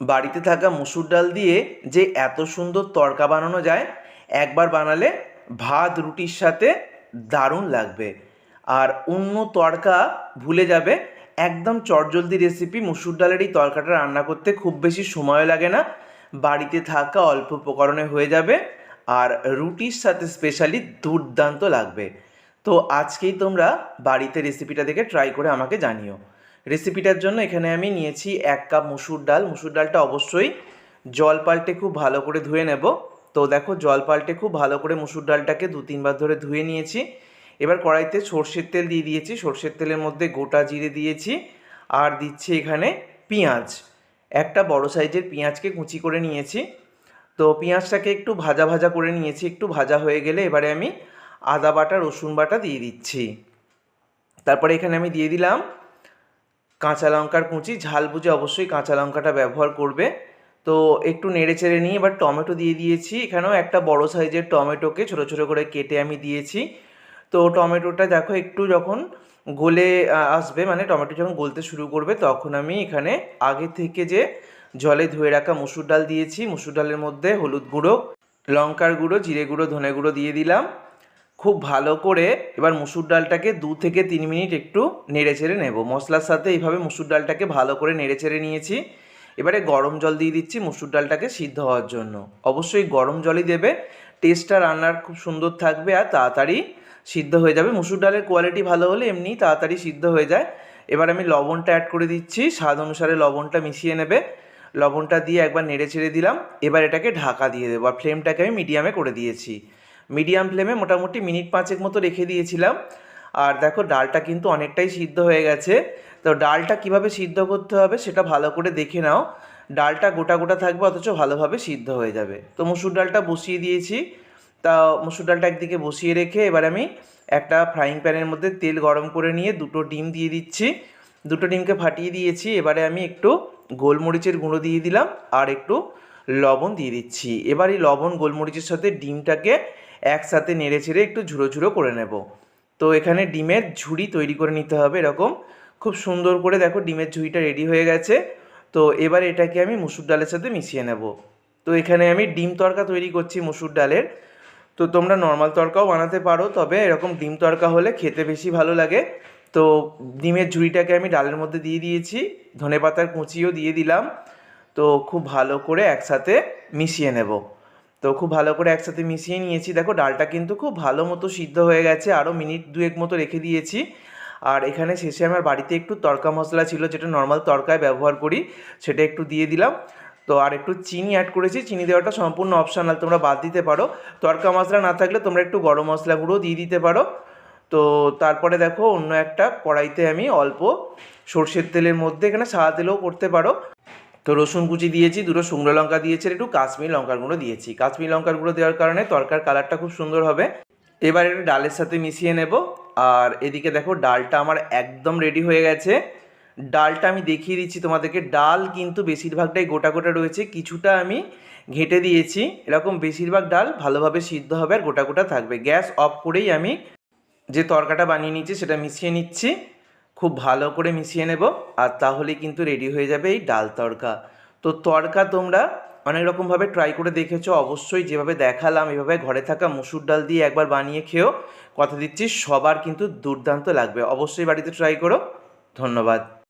বাড়িতে থাকা মুসুর ডাল দিয়ে যে এত সুন্দর তড়কা বানানো যায়, একবার বানালে ভাত, রুটির সাথে দারুণ লাগবে। আর অন্য তড়কা ভুলে যাবে, একদম চটজলদি রেসিপি মুসুর ডালের এই তড়কাটা রান্না করতে খুব বেশি সময় লাগে না। বাড়িতে থাকা অল্প উপকরণে হয়ে যাবে, আর রুটির সাথে স্পেশালি দুর্দান্ত লাগবে। তো আজকেই তোমরা বাড়িতে রেসিপিটা দেখে ট্রাই করে আমাকে জানিও। রেসিপিটার জন্য এখানে আমি নিয়েছি এক কাপ মুসুর ডাল। মুসুর ডালটা অবশ্যই জল পাল্টে খুব ভালো করে ধুয়ে নেব। তো দেখো, জল পাল্টে খুব ভালো করে মুসুর ডালটাকে দু, তিনবার ধরে ধুয়ে নিয়েছি। এবার কড়াইতে সর্ষের তেল দিয়ে দিয়েছি। সর্ষের তেলের মধ্যে গোটা জিরে দিয়েছি আর দিচ্ছি এখানে পেঁয়াজ। একটা বড় সাইজের পেঁয়াজকে কুচি করে নিয়েছি। তো পেঁয়াজটাকে একটু ভাজা ভাজা করে নিয়েছি। একটু ভাজা হয়ে গেলে এবারে আমি আদা বাটা, রসুন বাটা দিয়ে দিচ্ছি। তারপরে এখানে আমি দিয়ে দিলাম কাঁচা লঙ্কার কুচি, ঝাল বুঝে অবশ্যই কাঁচা লঙ্কাটা ব্যবহার করবে। তো একটু নেড়ে চেড়ে নিয়ে এবার টমেটো দিয়ে দিয়েছি। এখানেও একটা বড় সাইজের টমেটোকে ছোটো ছোটো করে কেটে আমি দিয়েছি। তো টমেটোটা দেখো একটু যখন গলে আসবে মানে টমেটো যখন গলতে শুরু করবে, তখন আমি এখানে আগে থেকে যে জলে ধুয়ে রাখা মুসুর ডাল দিয়েছি, মুসুর ডালের মধ্যে হলুদ গুঁড়ো, লঙ্কার গুঁড়ো, জিরে গুঁড়ো, ধনে গুঁড়ো দিয়ে দিলাম। খুব ভালো করে এবার মুসুর ডালটাকে দু থেকে তিন মিনিট একটু নেড়ে চেড়ে নেব। মশলার সাথে এইভাবে মুসুর ডালটাকে ভালো করে নেড়ে চেড়ে নিয়েছি। এবারে গরম জল দিয়ে দিচ্ছি মুসুর ডালটাকে সিদ্ধ হওয়ার জন্য। অবশ্যই গরম জলই দেবে, টেস্টটা রান্নার খুব সুন্দর থাকবে আর তাড়াতাড়ি সিদ্ধ হয়ে যাবে। মুসুর ডালের কোয়ালিটি ভালো হলে এমনি তাড়াতাড়ি সিদ্ধ হয়ে যায়। এবার আমি লবণটা অ্যাড করে দিচ্ছি, স্বাদ অনুসারে লবণটা মিশিয়ে নেবে। লবণটা দিয়ে একবার নেড়ে ছেড়ে দিলাম। এবার এটাকে ঢাকা দিয়ে দেবো আর ফ্লেমটাকে আমি মিডিয়ামে করে দিয়েছি। মিডিয়াম ফ্লেমে মোটামুটি মিনিট পাঁচেক মতো রেখে দিয়েছিলাম। আর দেখো, ডালটা কিন্তু অনেকটাই সিদ্ধ হয়ে গেছে। তো ডালটা কীভাবে সিদ্ধ করতে হবে সেটা ভালো করে দেখে নাও। ডালটা গোটা গোটা থাকবে, অথচ ভালোভাবে সিদ্ধ হয়ে যাবে। তো মুসুর ডালটা বসিয়ে দিয়েছি। তা মুসুর ডালটা একদিকে বসিয়ে রেখে এবার আমি একটা ফ্রাইং প্যানের মধ্যে তেল গরম করে নিয়ে দুটো ডিম দিয়ে দিচ্ছি। দুটো ডিমকে ফাটিয়ে দিয়েছি। এবারে আমি একটু গোলমরিচের গুঁড়ো দিয়ে দিলাম আর একটু লবণ দিয়ে দিচ্ছি। এবার এই লবণ, গোলমরিচের সাথে ডিমটাকে একসাথে নেড়ে চেড়ে একটু ঝুড়ো ঝুড়ো করে নেব। তো এখানে ডিমের ঝুড়ি তৈরি করে নিতে হবে এরকম। খুব সুন্দর করে দেখো ডিমের ঝুড়িটা রেডি হয়ে গেছে। তো এবার এটাকে আমি মুসুর ডালের সাথে মিশিয়ে নেব। তো এখানে আমি ডিম তড়কা তৈরি করছি মুসুর ডালের। তো তোমরা নর্মাল তড়কাও বানাতে পারো, তবে এরকম ডিম তড়কা হলে খেতে বেশি ভালো লাগে। তো ডিমের ঝুড়িটাকে আমি ডালের মধ্যে দিয়ে দিয়েছি ধনে পাতার কুচিও দিয়ে দিলাম। তো খুব ভালো করে একসাথে মিশিয়ে নেব। তো খুব ভালো করে একসাথে মিশিয়ে নিয়েছি। দেখো, ডালটা কিন্তু খুব ভালো মতো সিদ্ধ হয়ে গেছে। আরও মিনিট দুয়েক মতো রেখে দিয়েছি। আর এখানে শেষে আমার বাড়িতে একটু তড়কা মশলা ছিল, যেটা নর্মাল তড়কায় ব্যবহার করি, সেটা একটু দিয়ে দিলাম। তো আর একটু চিনি অ্যাড করেছি। চিনি দেওয়াটা সম্পূর্ণ অপশনাল তোমরা বাদ দিতে পারো। তড়কা মশলা না থাকলে তোমরা একটু গরম মশলা গুঁড়ো দিয়ে দিতে পারো। তো তারপরে দেখো, অন্য একটা কড়াইতে আমি অল্প সর্ষের তেলের মধ্যে এখানে সাদা তেলেও করতে পারো। তো রসুন কুচি দিয়েছি, দুটো শুকনো লঙ্কা দিয়েছি একটু কাশ্মীর লঙ্কার গুঁড়ো দিয়েছি। কাশ্মীর লঙ্কার গুঁড়ো দেওয়ার কারণে তরকার কালারটা খুব সুন্দর হবে। এবার এটা ডালের সাথে মিশিয়ে নেব। আর এদিকে দেখো, ডালটা আমার একদম রেডি হয়ে গেছে। ডালটা আমি দেখিয়ে দিচ্ছি তোমাদেরকে। ডাল কিন্তু বেশিরভাগটাই গোটা গোটা রয়েছে। কিছুটা আমি ঘেঁটে দিয়েছি। এরকম বেশিরভাগ ডাল ভালোভাবে সিদ্ধ হবে আর গোটা গোটা থাকবে। গ্যাস অফ করেই আমি যে তরকাটা বানিয়ে নিচ্ছি, সেটা মিশিয়ে নিচ্ছি। খুব ভালো করে মিশিয়ে নেব, আর তাহলে কিন্তু রেডি হয়ে যাবে এই ডাল তড়কা। তো তড়কা তোমরা অনেক রকমভাবে ট্রাই করে দেখেছ, অবশ্যই যেভাবে দেখালাম, এভাবে ঘরে থাকা মুসুর ডাল দিয়ে একবার বানিয়ে খেও কথা দিচ্ছি, সবার কিন্তু দুর্দান্ত লাগবে। অবশ্যই বাড়িতে ট্রাই করো। ধন্যবাদ।